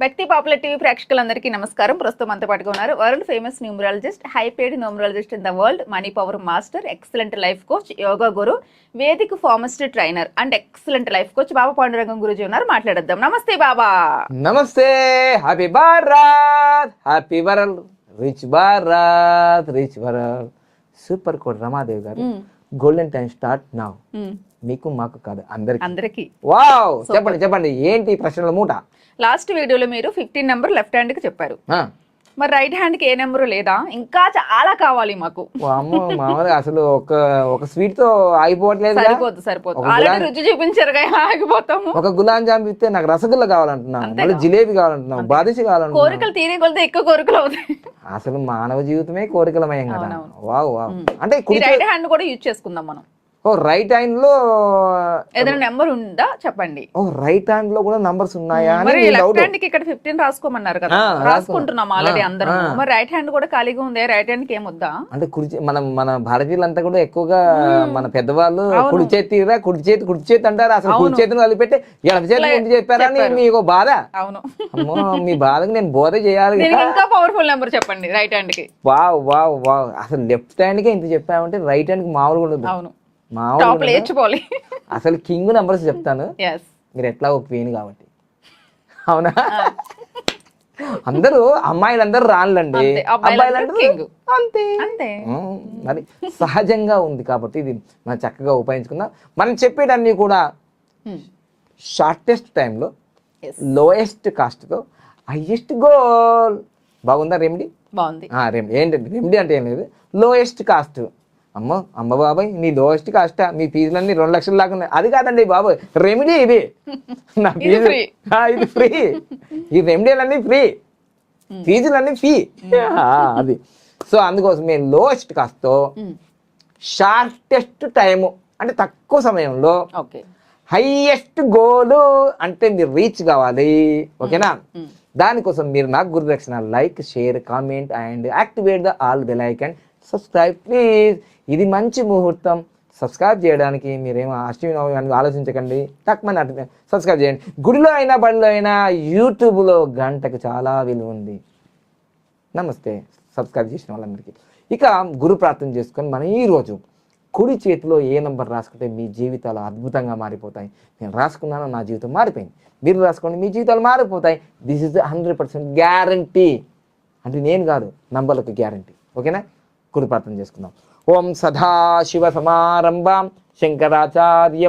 వ్యక్తి popular TV ప్రేక్షకులందరికీ నమస్కారం. ప్రస్తుతం అంత పాటుగా ఉన్నారు world famous numerologist high paid numerologist in the world money power master excellent life coach yoga guru Vedic foremost trainer and excellent life coach Baba Pandurangam Guruji ఉన్నారు. మాట్లాడద్దాం. నమస్తే బాబా. నమస్తే. Happy Bharat happy world rich Bharat rich world super code Ramadevi garu. Golden time start now. మీకు మాకు కాదు అందరికి. అందరికీ. Wow! చెప్పండి చెప్పండి ఏంటి ప్రశ్నల మూట? లాస్ట్ వీడియోలో మీరు ఫిఫ్టీన్ నెంబర్ లెఫ్ట్ హ్యాండ్కి చెప్పారు మరి రైట్ హ్యాండ్కి ఏ నెంబర్ లేదా? ఇంకా చాలా కావాలి మాకు. మామూలుగా అసలు ఒక ఒక స్వీట్తో ఆగిపోవట్లేదు సరిపోదు సరిపోదు. ఆల్రెడీ రుచి చూపించారుగా ఆగిపోతాము. ఒక గులాబ్ జామ్ ఇస్తే నాకు రసగుల్లా కావాలంటున్నావు మళ్ళీ జిలేబీ కావాలంటున్నావు బాదుషి కావాలంటున్నావు కోరికలు తీరే కొలితే ఎక్కువ కోరికలు అవుతాయి. అసలు మానవ జీవితమే కోరికలమయం కదా. Wow wow. అంటే రైట్ హ్యాండ్ కూడా యూజ్ చేసుకుందాం మనం. ఓ రైట్ హ్యాండ్లో ఏదైనా నెంబర్ ఉందా? చెప్పండి. ఓ రైట్ హ్యాండ్లో కూడా నంబర్స్ ఉన్నాయా అని మరి లెఫ్ట్ హ్యాండ్కి ఇక్కడ ఫిఫ్టీన్ రాసుకోమన్నారు కదా. రాసుకుంటున్నాం ఆల్రెడీ అందరం. మరి రైట్ హ్యాండ్ కూడా ఖాళీగా ఉంది? రైట్ హ్యాండ్కి ఏమొద్దా అంటే కుడి మనం మన భారతీయులంతా కూడా ఎక్కువగా మన పెద్దవాళ్ళు. కుడి చేతిరా కుడి చేతి కుడి చేతి అంటారు. అసలు కుడి. చేతిని కలిపెట్టి ఎడమ చేతి గుండి చెప్పారని చెప్పారు. మీకు బాధ? అవును. అమ్మో మీ బాధకు నేను బోధ చేయాలి ఇంకా పవర్ఫుల్ నెంబర్ చెప్పండి రైట్ హ్యాండ్కి. Wow wow wow. అసలు లెఫ్ట్ హ్యాండ్ కే ఇంత చెప్పామంటే రైట్ హ్యాండ్కి మామూలుగా ఉండదు. అవును. టాప్. లేచిపోవాలి అసలు కింగ్ నంబర్స్ చెప్తాను. మీరు ఎట్లా ఒక క్వీన్ కాబట్టి. అవునా? అందరూ అమ్మాయిలందరూ రాళ్ళండి అబ్బాయిలందరూ. అంతే. అంతే. మరి సహజంగా ఉంది కాబట్టి ఇది మనం చక్కగా ఉపయోగించుకుందాం. మనం చెప్పేటన్నీ కూడా షార్టెస్ట్ టైంలో లోయెస్ట్ కాస్ట్తో హైయెస్ట్ గోల్ బాగుందా రెమెడీ బాగుంది. రెమెడీ ఏంటంటే రెమెడీ అంటే ఏం లేదు. లోయెస్ట్ కాస్ట్ అమ్మ అమ్మ బాబాయ్ నీ లోయెస్ట్ కాస్ట్ మీ ఫీజులన్నీ రెండు లక్షల దాకా ఉన్నాయి. అది కాదండి బాబాయ్ రెమెడీ ఇది. నా ఇది ఫీజు ఇది ఫ్రీ ఈ రెమెడీలన్నీ ఫ్రీ ఫీజులన్నీ ఫీ అది. సో అందుకోసం మేము లోయెస్ట్ కాస్ట్తో షార్టెస్ట్ టైము అంటే తక్కువ సమయంలో ఓకే హైయెస్ట్ గోల్ అంటే మీరు రీచ్ కావాలి. ఓకేనా? Mm. దానికోసం మీరు నాకు గురుదక్షిణ like share comment and activate the all bell icon subscribe please ఇది మంచి ముహూర్తం. సబ్స్క్రైబ్ చేయడానికి మీరేమో అష్టమి నవమి అని ఆలోచించకండి. తక్కువ సబ్స్క్రైబ్ చేయండి. గుడిలో అయినా బడిలో అయినా యూట్యూబ్లో గంటకు చాలా విలువ ఉంది. నమస్తే. సబ్స్క్రైబ్ చేసిన వాళ్ళందరికీ. ఇక గురు ప్రార్థన చేసుకొని మనం ఈరోజు కుడి చేతిలో ఏ నంబర్ రాసుకుంటే మీ జీవితాలు అద్భుతంగా మారిపోతాయి? నేను రాసుకున్నాను నా జీవితం మారిపోయింది. మీరు రాసుకోండి మీ జీవితాలు మారిపోతాయి. This is hundred percent guarantee అంటే నేను కాదు నంబర్లకు గ్యారంటీ ఓకేనా గురు ప్రార్థన చేసుకుందాం. ఓం సదాశివ సమారంభాం శంకరాచార్య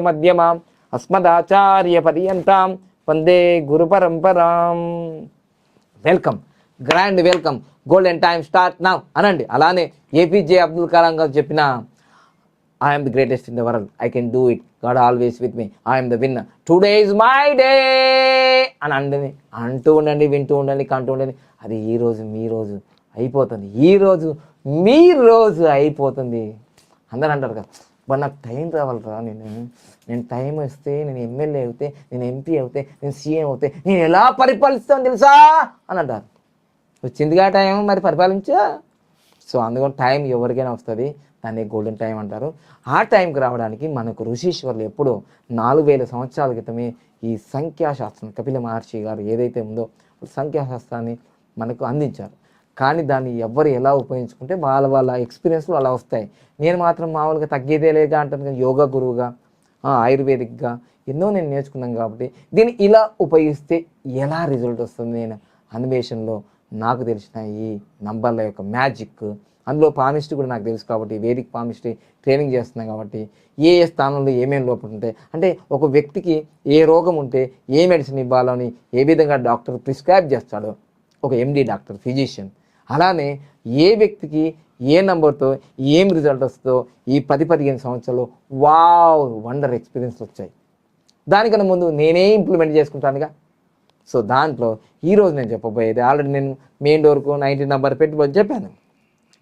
అస్మదాచార్య పర్యంతం వందే గురు పరంపరాం welcome grand welcome golden time start now. అనండి అలానే ఏపీజే అబ్దుల్ కలాం గారు చెప్పిన I'm the greatest in the world I can do it God always with me I'm the winner today is my day అని అండి అంటూ ఉండండి వింటూ ఉండండి కంటూ ఉండండి. అది ఈ రోజు మీ రోజు అయిపోతుంది. ఈ రోజు మీ రోజు అయిపోతుంది. అందరూ అంటారు కదా బట్ నాకు టైం రావాలిరా నేను. నేను టైం వస్తే నేను ఎమ్మెల్యే అవుతే నేను ఎంపీ అవుతే నేను సీఎం అవుతే నేను ఎలా పరిపాలిస్తాను తెలుసా? అని అంటారు. వచ్చిందిగా టైం మరి పరిపాలించా. సో అందుకని టైం ఎవరికైనా వస్తుంది. దాన్ని గోల్డెన్ టైం అంటారు. ఆ టైంకి రావడానికి మనకు ఋషీశ్వర్లు ఎప్పుడో నాలుగు వేల సంవత్సరాల క్రితమే ఈ సంఖ్యాశాస్త్రం కపిల మహర్షి గారు ఏదైతే ఉందో సంఖ్యాశాస్త్రాన్ని మనకు అందించారు. కానీ దాన్ని ఎవరు ఎలా ఉపయోగించుకుంటే వాళ్ళ వాళ్ళ ఎక్స్పీరియన్స్లు అలా వస్తాయి. నేను మాత్రం మామూలుగా తగ్గేదే లేదా అంటాను కానీ యోగా గురువుగా ఆయుర్వేదిక్గా ఎన్నో నేను నేర్చుకున్నాను కాబట్టి దీన్ని ఇలా ఉపయోగిస్తే ఎలా రిజల్ట్ వస్తుంది నేను? అన్వేషణలో నాకు తెలిసిన ఈ నంబర్ల యొక్క మ్యాజిక్ అందులో పామిస్ట్రీ కూడా నాకు తెలుసు కాబట్టి వేదిక పామిస్ట్రీ ట్రైనింగ్ చేస్తున్నాను కాబట్టి ఏ ఏ స్థానంలో ఏమేమి లోపం ఉంటాయి? అంటే ఒక వ్యక్తికి ఏ రోగం ఉంటే ఏ మెడిసిన్ ఇవ్వాలని ఏ విధంగా డాక్టర్ ప్రిస్క్రైబ్ చేస్తాడో ఒక ఎండి డాక్టర్ ఫిజిషియన్ అలానే ఏ వ్యక్తికి ఏ నంబర్తో ఏం రిజల్ట్ వస్తుందో ఈ పది పదిహేను సంవత్సరాలు వావ్ వండర్ ఎక్స్పీరియన్స్ వచ్చాయి. దానికన్నా ముందు నేనే ఇంప్లిమెంట్ చేసుకుంటానుగా. సో దాంట్లో ఈరోజు నేను చెప్పబోయేది ఆల్రెడీ నేను మెయిన్ డోర్కు నైన్టీన్ నెంబర్ పెట్టుబడి చెప్పాను.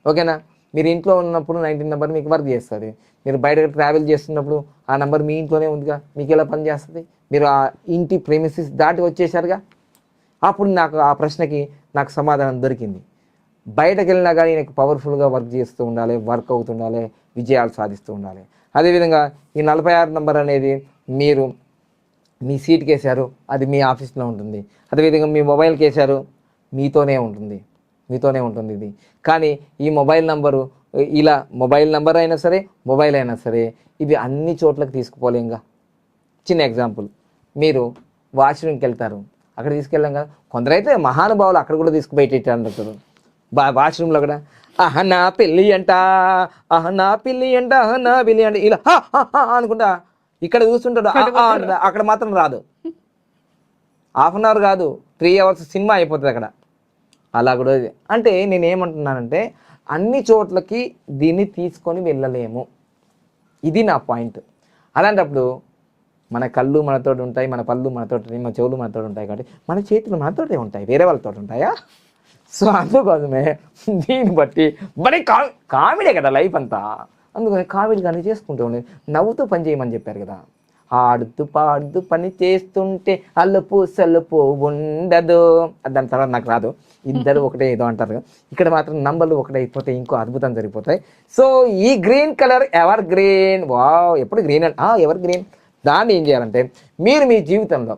ఓకేనా? మీరు ఇంట్లో ఉన్నప్పుడు నైన్టీన్ నెంబర్ మీకు వర్క్ చేస్తుంది. మీరు బయట ట్రావెల్ చేస్తున్నప్పుడు ఆ నెంబర్ మీ ఇంట్లోనే ఉందిగా. మీకు ఎలా పని చేస్తుంది? మీరు ఆ ఇంటి ప్రేమిసిస్ దాటి వచ్చేసారుగా. అప్పుడు నాకు ఆ ప్రశ్నకి నాకు సమాధానం దొరికింది. బయటకు వెళ్ళినా కానీ నాకు పవర్ఫుల్గా వర్క్ చేస్తూ ఉండాలి వర్క్ అవుతుండాలి విజయాలు సాధిస్తూ ఉండాలి. అదేవిధంగా ఈ నలభై ఆరు నంబర్ అనేది మీరు మీ సీట్కి వేశారు అది మీ ఆఫీస్లో ఉంటుంది. అదేవిధంగా మీ మొబైల్కి వేశారు మీతోనే ఉంటుంది. మీతోనే ఉంటుంది ఇది. కానీ ఈ మొబైల్ నంబరు ఇలా మొబైల్ నంబర్ అయినా సరే మొబైల్ అయినా సరే ఇవి అన్ని చోట్లకి తీసుకుపోలేంగా చిన్న ఎగ్జాంపుల్ మీరు వాష్రూమ్కి వెళ్తారు. అక్కడ తీసుకెళ్ళాం కదా కొందరైతే మహానుభావులు అక్కడ కూడా తీసుకుపోయేటట్టు అంటారు బా వాష్రూమ్లో కూడా ఆహ నా పెళ్ళి అంట ఆహ నా పెళ్ళి అంట ఆహ నా పెళ్ళి అంట ఇలా అనుకుంటా. ఇక్కడ చూస్తుంటాడు. అక్కడ మాత్రం రాదు. హాఫ్ అన్ అవర్ కాదు త్రీ అవర్స్ సినిమా అయిపోతుంది అక్కడ. అలా కూడా. అంటే నేను ఏమంటున్నానంటే అన్ని చోట్లకి దీన్ని తీసుకొని వెళ్ళలేము. ఇది నా పాయింట్. అలాంటప్పుడు మన కళ్ళు మనతో ఉంటాయి మన పళ్ళు మనతో ఉంటాయి మన చెవులు మనతో ఉంటాయి కాబట్టి మన చేతులు మనతోటే ఉంటాయి. వేరే వాళ్ళతో ఉంటాయా? సో అందుకోసమే దీన్ని బట్టి మరి కా కామెడీ కదా లైఫ్ అంతా. అందుకని కామెడీ కానీ చేసుకుంటూ ఉండేది నవ్వుతూ పని చేయమని చెప్పారు కదా. ఆడుతూ పాడుతూ పని చేస్తుంటే అల్లుపు సల్లుపు ఉండదు. దాని తర్వాత నాకు రాదు. ఇద్దరు ఒకటే ఏదో అంటారు. ఇక్కడ మాత్రం నంబర్లు ఒకటే అయిపోతే ఇంకో అద్భుతం జరిగిపోతాయి. సో ఈ green colour ever green? Wow ఎప్పుడు గ్రీన్ అండ్ ఎవర్ గ్రీన్? దాన్ని ఏం చేయాలంటే మీరు మీ జీవితంలో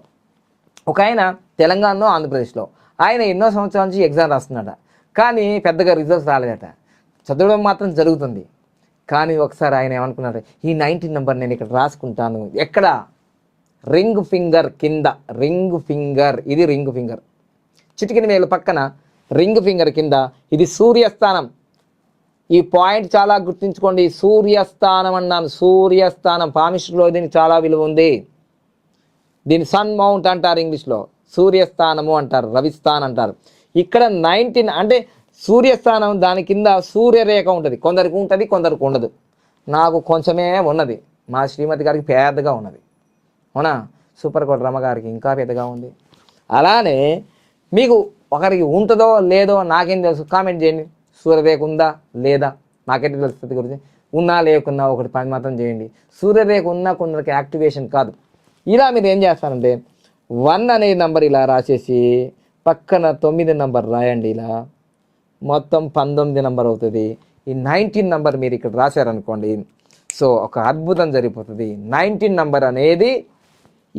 ఒక ఆయన తెలంగాణలో ఆంధ్రప్రదేశ్లో ఆయన ఎన్నో సంవత్సరాల నుంచి ఎగ్జామ్ రాస్తున్నాడు కానీ పెద్దగా రిజల్ట్స్ రాలేదట. చదవడం మాత్రం జరుగుతుంది. కానీ ఒకసారి ఆయన ఏమనుకున్నాడు ఈ నైన్టీన్ నెంబర్ నేను ఇక్కడ రాసుకుంటాను. ఎక్కడ? రింగ్ ఫింగర్ కింద. Ring finger. ఇది రింగ్ ఫింగర్. చిటికిన వేలు పక్కన రింగ్ ఫింగర్ కింద ఇది సూర్యస్థానం. ఈ పాయింట్ చాలా గుర్తుంచుకోండి. సూర్యస్థానం అన్నాను. సూర్యస్థానం. పామిస్టులో దీనికి చాలా విలువ ఉంది. దీన్ని సన్ మౌంట్ అంటారు ఇంగ్లీష్లో. సూర్యస్థానము అంటారు రవిస్థాన్ అంటారు. ఇక్కడ నైన్టీన్ అంటే సూర్యస్థానం దాని కింద సూర్యరేఖ ఉంటుంది. కొందరికి ఉంటుంది కొందరికి ఉండదు. నాకు కొంచెమే ఉన్నది. మా శ్రీమతి గారికి పెద్దగా ఉన్నది. అవునా? సూపర్ కోట రమ్మగారికి ఇంకా పెద్దగా ఉంది. అలానే మీకు ఒకరికి ఉంటుందో లేదో నాకేం తెలుసు. కామెంట్ చేయండి. సూర్యరేఖ ఉందా లేదా? నాకేంటి తెలుస్తుంది గురించి? ఉన్నా లేకున్నా ఒకటి పని మాత్రం చేయండి. సూర్యరేఖ ఉన్నా కొందరికి యాక్టివేషన్ కాదు. ఇలా మీరు ఏం చేస్తారంటే వన్ అనే నంబర్ ఇలా రాసేసి పక్కన తొమ్మిది నంబర్ రాయండి ఇలా. మొత్తం పంతొమ్మిది నంబర్ అవుతుంది. ఈ నైన్టీన్ నంబర్ మీరు ఇక్కడ రాశారనుకోండి. సో ఒక అద్భుతం జరిగిపోతుంది. నైన్టీన్ నంబర్ అనేది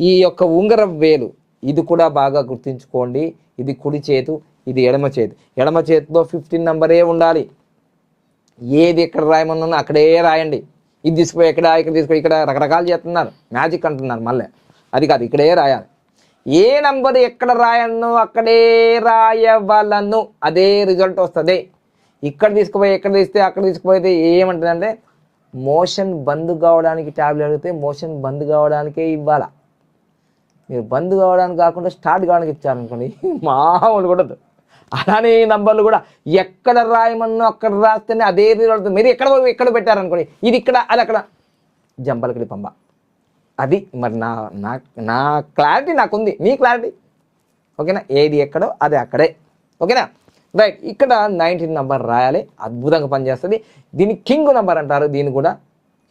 ఈ యొక్క ఉంగరం వేలు. ఇది కూడా బాగా గుర్తుంచుకోండి. ఇది కుడి చేతు ఇది ఎడమ చేతి. ఎడమ చేతిలో ఫిఫ్టీన్ నంబరే ఉండాలి. ఏది ఎక్కడ రాయమన్నా అక్కడే రాయండి. ఇది తీసుకుపోయి ఎక్కడ ఇక్కడ తీసుకుపోయి ఇక్కడ రకరకాలు చేస్తున్నారు. మ్యాజిక్ అంటున్నారు మళ్ళీ. అది కాదు ఇక్కడే రాయాలి. ఏ నంబర్ ఎక్కడ రాయను అక్కడే రాయవలను. అదే రిజల్ట్ వస్తుంది. ఇక్కడ తీసుకుపోయి ఎక్కడ తీస్తే అక్కడ తీసుకుపోతే ఏమంటుందంటే మోషన్ బంద్ కావడానికి ట్యాబ్లెట్ అడిగితే మోషన్ బంద్ కావడానికే ఇవ్వాలా. మీరు బంద్ కావడానికి కాకుండా స్టార్ట్ కావడానికి ఇచ్చారనుకోండి మామూలు కూడా అలానే ఈ నంబర్లు కూడా ఎక్కడ రాయమన్నా అక్కడ రాస్తేనే అదే రిజల్ట్ మీరు ఎక్కడ పోయి ఎక్కడ పెట్టారనుకోండి ఇది ఇక్కడ అది అక్కడ. జంపలకిడి పంబ. అది మరి నా నా నా క్లారిటీ నాకుంది. మీ క్లారిటీ ఓకేనా? ఏది ఎక్కడో అది అక్కడే. ఓకేనా? రైట్ ఇక్కడ నైన్టీన్ నెంబర్ రాయాలి. అద్భుతంగా పనిచేస్తుంది. దీన్ని కింగ్ నెంబర్ అంటారు. దీన్ని కూడా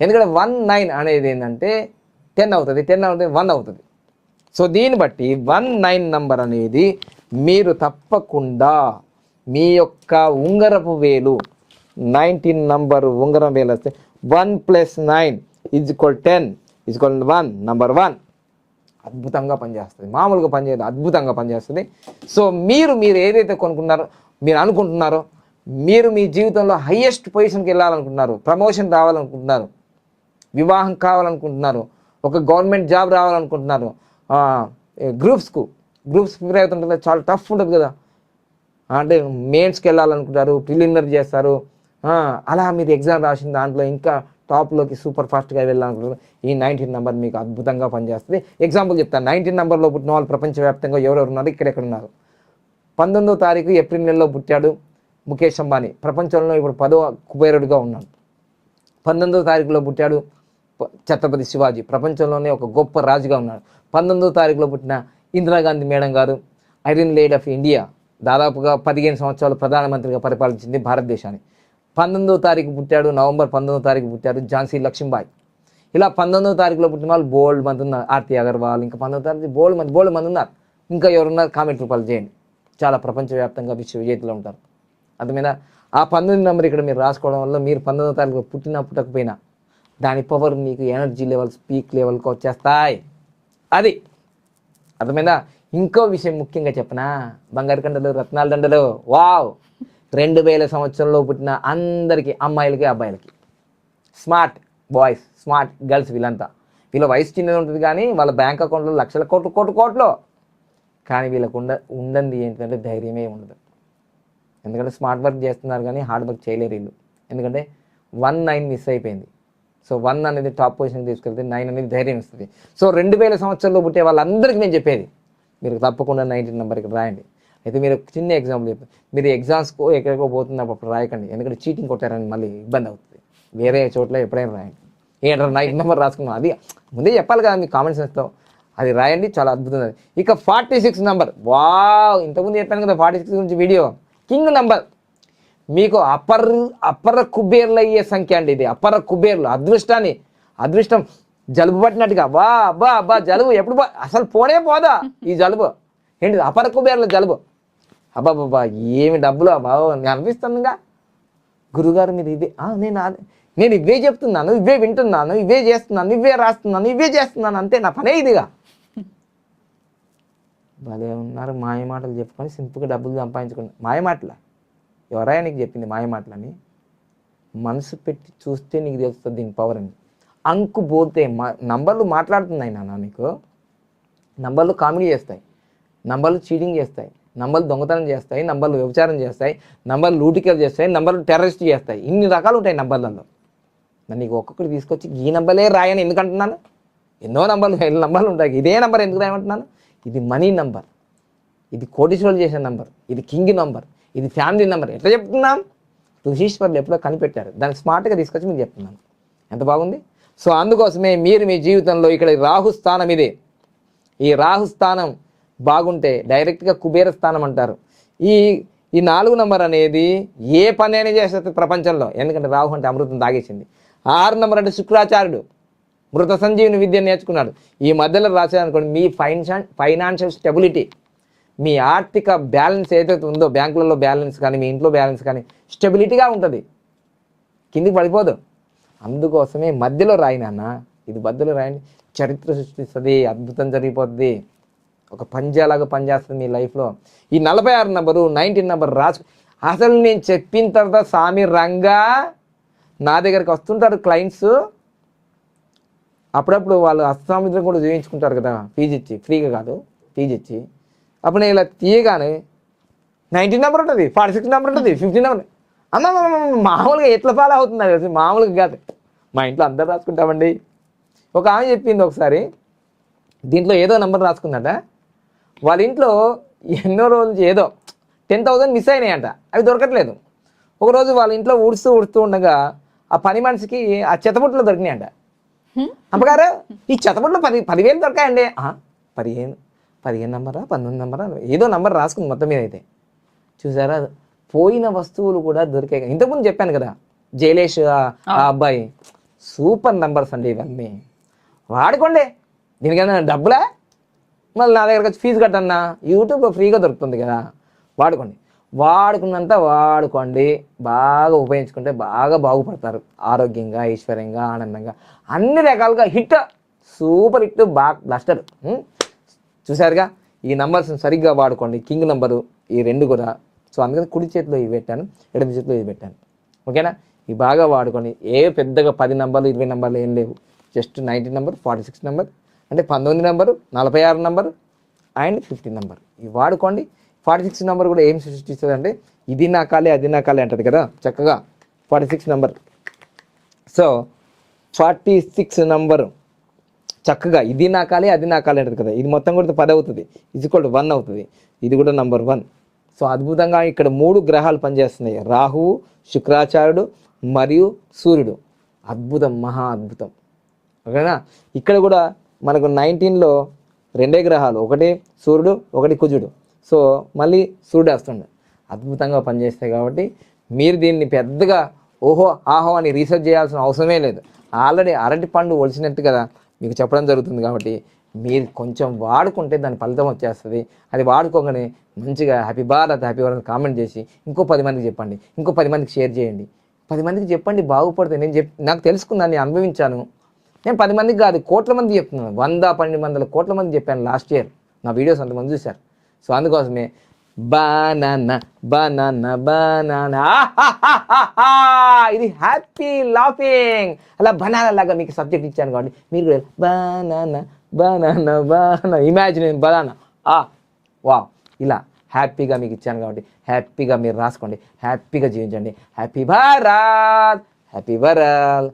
ఎందుకంటే వన్ నైన్ అనేది ఏంటంటే టెన్ అవుతుంది. టెన్ అవుతుంది వన్ అవుతుంది. సో దీన్ని బట్టి వన్ నైన్ నంబర్ అనేది మీరు తప్పకుండా మీ యొక్క ఉంగరపు వేలు నైన్టీన్ నంబర్ ఉంగరం వేలు వస్తే one plus nine is equal ten is one number one అద్భుతంగా పనిచేస్తుంది. మామూలుగా పనిచేయదు అద్భుతంగా పనిచేస్తుంది. సో మీరు మీరు ఏదైతే కొనుక్కున్నారో మీరు అనుకుంటున్నారో మీరు మీ జీవితంలో హయ్యెస్ట్ పొజిషన్కి వెళ్ళాలనుకుంటున్నారు ప్రమోషన్ రావాలనుకుంటున్నారు వివాహం కావాలనుకుంటున్నారు ఒక గవర్నమెంట్ జాబ్ రావాలనుకుంటున్నారు గ్రూప్స్కు గ్రూప్స్ ప్రిపేర్ అవుతుంటుంది చాలా టఫ్ ఉంటుంది కదా. అంటే మెయిన్స్కి వెళ్ళాలనుకుంటారు ప్రిలిమినరీ చేస్తారు అలా మీరు ఎగ్జామ్ రాసిన దాంట్లో ఇంకా టాప్లోకి సూపర్ ఫాస్ట్గా వెళ్ళాలనుకుంటున్నారు ఈ నైన్టీన్ నెంబర్ మీకు అద్భుతంగా పనిచేస్తుంది. ఎగ్జాంపుల్ చెప్తాను. నైన్టీన్ నెంబర్లో పుట్టిన వాళ్ళు ప్రపంచవ్యాప్తంగా ఎవరెవరు ఉన్నారు? ఇక్కడెక్కడ ఉన్నారు? పంతొమ్మిదో తారీఖు ఏప్రిల్ నెలలో పుట్టాడు ముఖేష్ అంబానీ. ప్రపంచంలో ఇప్పుడు పదో కుబేరుడిగా ఉన్నాడు. పంతొమ్మిదో తారీఖులో పుట్టాడు ఛత్రపతి శివాజీ. ప్రపంచంలోనే ఒక గొప్ప రాజుగా ఉన్నాడు. పంతొమ్మిదో తారీఖులో పుట్టిన Indira Gandhi madam garu iron lady of India. దాదాపుగా పదిహేను సంవత్సరాలు ప్రధానమంత్రిగా పరిపాలించింది భారతదేశాన్ని. పంతొమ్మిదో తారీఖు పుట్టాడు నవంబర్ పంతొమ్మిదో తారీఖు పుట్టాడు ఝాన్సీ లక్ష్మీబాయి. ఇలా పంతొమ్మిదో తారీఖులో పుట్టిన వాళ్ళు బోల్డ్ మంది ఉన్నారు ఆర్తి అగర్వాల్ ఇంకా పంతొమ్మిదో తారీఖు బోల్డ్ మంది బోల్డ్ మంది ఉన్నారు. ఇంకా ఎవరున్నారు? కామెంట్ రూపాయలు చేయండి. చాలా ప్రపంచవ్యాప్తంగా విశ్వవిజేతలు ఉంటారు. అందుమీద ఆ పంతొమ్మిది నెంబర్ ఇక్కడ మీరు రాసుకోవడం వల్ల మీరు పంతొమ్మిదో తారీఖు పుట్టినా పుట్టకపోయినా దాని పవర్ మీకు ఎనర్జీ లెవెల్స్ పీక్ లెవెల్కి వచ్చేస్తాయి. అది. అర్థమైందా? ఇంకో విషయం ముఖ్యంగా చెప్పనా? బంగారు కండలు రత్నాల దండలు. వావ్! రెండు వేల సంవత్సరంలో పుట్టిన అందరికీ అమ్మాయిలకి అబ్బాయిలకి. స్మార్ట్ బాయ్స్ స్మార్ట్ గర్ల్స్ వీళ్ళంతా. వీళ్ళ వయసు చిన్నది ఉంటుంది కానీ వాళ్ళ బ్యాంక్ అకౌంట్లో లక్షల కోట్లు కోట్లు కోట్లు. కానీ వీళ్ళకు ఉండ ఉండంది ఏంటంటే ధైర్యమే ఉండదు. ఎందుకంటే స్మార్ట్ వర్క్ చేస్తున్నారు కానీ హార్డ్ వర్క్ చేయలేరు వీళ్ళు. ఎందుకంటే వన్ నైన్ మిస్ అయిపోయింది. సో వన్ అనేది టాప్ పొజిషన్ తీసుకెళ్తే నైన్ అనేది ధైర్యం ఇస్తుంది. సో రెండు వేల సంవత్సరంలో పుట్టే వాళ్ళందరికీ నేను చెప్పేది మీరు తప్పకుండా నైన్టీన్ నెంబర్కి రాయండి. అయితే మీరు చిన్న ఎగ్జాంపుల్ చెప్పారు మీరు ఎగ్జామ్స్కో ఎక్కడికో పోతున్నప్పుడు రాయకండి. ఎందుకంటే చీటింగ్ కొట్టారని మళ్ళీ ఇబ్బంది అవుతుంది. వేరే చోట్ల ఎప్పుడైనా రాయండి. ఏంటంటే నైన్ నెంబర్ రాసుకున్నాం అది ముందే చెప్పాలి కదా మీ కామెంట్ సెన్స్తో అది రాయండి చాలా అద్భుతం ఇక ఫార్టీ సిక్స్ నెంబర్ వావ్ ఇంతకుముందు చెప్పాను కదా ఫార్టీ సిక్స్ గురించి వీడియో కింగ్ నెంబర్ మీకు అపర్ అపర కుబేర్లు అయ్యే సంఖ్య అండి ఇది. అపర కుబేర్లు. అదృష్టాన్ని అదృష్టం జలుబు పట్టినట్టుగా. బా అబ్బా అబ్బా జలుబు ఎప్పుడు అసలు పోనే పోదా ఈ జలుబు? ఏంటి అపర కుబేర్ల జలుబు. అబ్బాబాబా ఏమి డబ్బులు అబ్బాబా అనిపిస్తుందిగా? గురుగారు మీరు ఇదే నేను నేను ఇవే చెప్తున్నాను ఇవే వింటున్నాను ఇవే చేస్తున్నాను ఇవే రాస్తున్నాను ఇవే చేస్తున్నాను అంతే నా పనే ఇదిగా. భలే ఉన్నారు మాయ మాటలు చెప్పుకొని సింపుగా డబ్బులు సంపాదించుకుని మాయ మాటల? ఎవరైనా నీకు చెప్పింది మాయ మాటలని? మనసు పెట్టి చూస్తే నీకు తెలుస్తుంది దీని పవర్ అని. అంకు పోతే మా నంబర్లు మాట్లాడుతున్నాయి నాన్న నీకు. నంబర్లు కామెడీ చేస్తాయి. నంబర్లు చీటింగ్ చేస్తాయి. నంబర్లు దొంగతనం చేస్తాయి నంబర్లు వ్యభిచారం చేస్తాయి నంబర్లు లూటికలు చేస్తాయి నంబర్లు టెర్రరిస్ట్ చేస్తాయి. ఇన్ని రకాలు ఉంటాయి నంబర్లలో నన్ను నీకు ఒక్కొక్కటి తీసుకొచ్చి ఈ నంబర్లే రాయని ఎందుకంటున్నాను? ఎన్నో నంబర్లు ఎన్ని నంబర్లు ఉంటాయి? ఇదే నంబర్ ఎందుకు రాయమంటున్నాను? ఇది మనీ నంబర్. ఇది కోటీశ్వరులు చేసే నంబర్. ఇది కింగ్ నంబర్. ఇది ఫ్యామిలీ నంబర్. ఎట్లా చెప్తున్నాం? ఋషీశ్వరులు ఎప్పుడో కనిపెట్టారు. దాన్ని స్మార్ట్గా తీసుకొచ్చి మీకు చెప్తున్నాను. ఎంత బాగుంది? సో అందుకోసమే మీరు మీ జీవితంలో ఇక్కడ రాహు స్థానం ఇదే. ఈ రాహు స్థానం బాగుంటే డైరెక్ట్గా కుబేర స్థానం అంటారు. ఈ ఈ నాలుగు నంబర్ అనేది ఏ పని అయినా చేస్తుంది ప్రపంచంలో. ఎందుకంటే రాహు అంటే అమృతం తాగేసింది. ఆరు నంబర్ అంటే శుక్రాచార్యుడు. మృత సంజీవిని విద్య నేర్చుకున్నాడు. ఈ మధ్యలో రాసేదనుకోండి మీ ఫైనాన్షియల్ ఫైనాన్షియల్ స్టెబిలిటీ మీ ఆర్థిక బ్యాలెన్స్ ఏదైతే ఉందో బ్యాంకులలో బ్యాలెన్స్ కానీ మీ ఇంట్లో బ్యాలెన్స్ కానీ స్టెబిలిటీగా ఉంటుంది. కిందికి పడిపోదు. అందుకోసమే మధ్యలో రాయినాన్న ఇది మధ్యలో రాయండి. చరిత్ర సృష్టిస్తుంది అద్భుతం జరిగిపోద్ది. ఒక పంజాలాగా పనిచేస్తుంది మీ లైఫ్లో. ఈ నలభై ఆరు నెంబరు నైన్టీన్ నెంబర్ రాసు అసలు నేను చెప్పిన తర్వాత స్వామి రంగా నా దగ్గరికి వస్తుంటారు క్లయింట్స్ అప్పుడప్పుడు వాళ్ళు అస్సామిత్రం కూడా చూపించుకుంటారు కదా ఫీజు ఇచ్చి ఫ్రీగా కాదు ఫీజు ఇచ్చి అప్పుడు నేను ఇలా తీయగానే నైన్టీన్ నెంబర్ ఉంటుంది ఫార్టీ సిక్స్ నెంబర్ ఉంటుంది ఫిఫ్టీన్ నెంబర్ అమ్మ మామూలుగా ఎట్లా ఫాలో అవుతుంది నాకు మామూలుగా కాదు. మా ఇంట్లో అందరు రాసుకుంటామండి. ఒక ఆమె చెప్పింది ఒకసారి దీంట్లో ఏదో నెంబర్ రాసుకుందట. వాళ్ళ ఇంట్లో ఎన్నో రోజుల ఏదో టెన్ థౌసండ్ మిస్ అయినాయంట. అవి దొరకట్లేదు. ఒకరోజు వాళ్ళ ఇంట్లో ఊడుస్తూ ఊడుస్తూ ఉండగా ఆ పని మనిషికి ఆ చెత్తబుట్టలు దొరికినాయంట. అమ్మగారు ఈ చెత్తబుట్టలు పది పదివేలు దొరకాయండి. "ఆ, పదిహేను పదిహేను నంబరా పంతొమ్మిది నంబరా ఏదో నంబర్ రాసుకుంది మొత్తం మీద అయితే. చూసారా? పోయిన వస్తువులు కూడా దొరికాయి. ఇంతకుముందు చెప్పాను కదా జైలేష్ ఆ- ఆ. అబ్బాయి సూపర్ నంబర్స్ అండి ఇవన్నీ. వాడుకోండి. దీనికైనా డబ్బులా? మళ్ళీ నా దగ్గరకు వచ్చి ఫీజు కట్టన్నా? యూట్యూబ్లో ఫ్రీగా దొరుకుతుంది కదా. వాడుకోండి. వాడుకున్నంత వాడుకోండి. బాగా ఉపయోగించుకుంటే బాగా బాగుపడతారు. ఆరోగ్యంగా ఐశ్వర్యంగా ఆనందంగా. అన్ని రకాలుగా హిట్ సూపర్ హిట్ బాగా బ్లస్టర్. చూసారుగా ఈ నంబర్స్ సరిగ్గా వాడుకోండి. కింగ్ నంబరు ఈ రెండు కూడా. సో అందుకని కుడి చేతిలో ఇవి పెట్టాను. ఎడమ చేతిలో ఇది పెట్టాను. ఓకేనా? ఇవి బాగా వాడుకోండి. ఏ పెద్దగా పది నంబర్లు ఇరవై నంబర్లు ఏం లేవు. Just nineteen number forty six number. అంటే పంతొమ్మిది నెంబరు నలభై ఆరు నెంబరు అండ్ ఫిఫ్టీన్ నెంబర్. ఇవి వాడుకోండి. ఫార్టీ సిక్స్ నెంబర్ కూడా ఏం సృష్టిస్తుంది అంటే ఇది నా కాలే అది నా కాలే అంటది కదా చక్కగా forty six number. So forty six number చక్కగా ఇది నా కాలే అది నా కాలే అంటది కదా ఇది మొత్తం కూడా పది అవుతుంది ఇది కూడా వన్ అవుతుంది ఇది కూడా నంబర్ వన్ సో అద్భుతంగా ఇక్కడ మూడు గ్రహాలు పనిచేస్తున్నాయి రాహువు శుక్రాచార్యుడు మరియు సూర్యుడు. అద్భుతం మహా అద్భుతం. ఓకేనా? ఇక్కడ కూడా మనకు నైన్టీన్లో రెండే గ్రహాలు ఒకటి సూర్యుడు ఒకటి కుజుడు. సో మళ్ళీ సూర్యుడు వస్తుండే అద్భుతంగా పనిచేస్తాయి కాబట్టి మీరు దీన్ని పెద్దగా ఓహో ఆహో అని రీసెర్చ్ చేయాల్సిన అవసరమే లేదు. ఆల్రెడీ అరటి పండు ఒలిచినట్టు కదా మీకు చెప్పడం జరుగుతుంది కాబట్టి మీరు కొంచెం వాడుకుంటే దాని ఫలితం వచ్చేస్తుంది. అది వాడుకోగానే మంచిగా happy Bharat happy Bharat comment చేసి ఇంకో పది మందికి చెప్పండి. ఇంకో పది మందికి షేర్ చేయండి. పది మందికి చెప్పండి బాగుపడితే నేను చెప్ నాకు తెలుసుకున్నాను నేను అనుభవించాను. నేను పది మందికి కాదు కోట్ల మంది చెప్తున్నాను. వంద పన్నెండు వందల కోట్ల మంది చెప్పాను లాస్ట్ ఇయర్ నా వీడియోస్ అంతమంది చూశారు. సో అందుకోసమే బానానా బానానా బానానా. ఇది హ్యాపీ లాఫింగ్ అలా బనానా లాగా మీకు సబ్జెక్ట్ ఇచ్చాను కాబట్టి మీరు కూడా బానానా బానా ఇమాజిన్ బనానా. ఆ వా ఇలా హ్యాపీగా మీకు ఇచ్చాను కాబట్టి హ్యాపీగా మీరు రాసుకోండి. హ్యాపీగా జీవించండి. Happy Bharat happy Bharat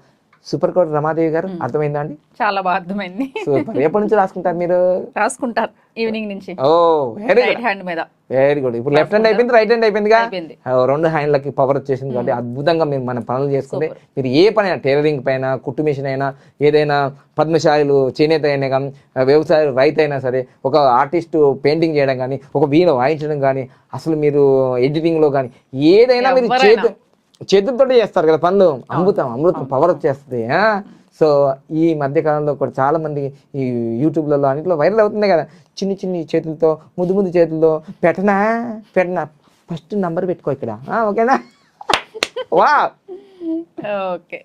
super quote Ramadevi garu అర్థమైందా అండి? చాలా బాగా అర్థమైంది. సూపర్. ఎప్పటి నుంచి రాసుకుంటారు మీరు? రాసుకుంటారు ఈవినింగ్ నుంచి. ఓ వెరీ గుడ్ హ్యాండ్ మీద. వెరీ గుడ్ ఇప్పుడు లెఫ్ట్ హ్యాండ్ అయిపోయింది రైట్ హ్యాండ్ అయిపోయింది. ఆ, రెండు హ్యాండ్లకి పవర్ వచ్చేసింది కాబట్టి అద్భుతంగా మీరు మన పనులు చేసుకుంటే మీరు ఏ పని అయినా టైలరింగ్ పైన కుట్టు మిషన్ అయినా ఏదైనా పద్మశాలిలు చేనేత అయినా కానీ వ్యవసాయ రైతు అయినా సరే ఒక ఆర్టిస్ట్ పెయింటింగ్ చేయడం కానీ ఒక వీణ వాయించడం కానీ అసలు మీరు ఎడిటింగ్లో కానీ ఏదైనా మీరు. చేతు చేతులతో చేస్తారు కదా పనులు అమృతం అమృతం పవర్ వచ్చేస్తుంది? సో ఈ మధ్య కాలంలో కూడా చాలా మంది ఈ యూట్యూబ్లలో అన్నింటిలో వైరల్ అవుతుంది కదా. చిన్ని చిన్ని చేతులతో ముద్దు ముద్దు చేతులతో పెట్టనా పెట్టనా. ఫస్ట్ నంబర్ పెట్టుకో ఇక్కడ. ఓకేనా? వా ఓకే.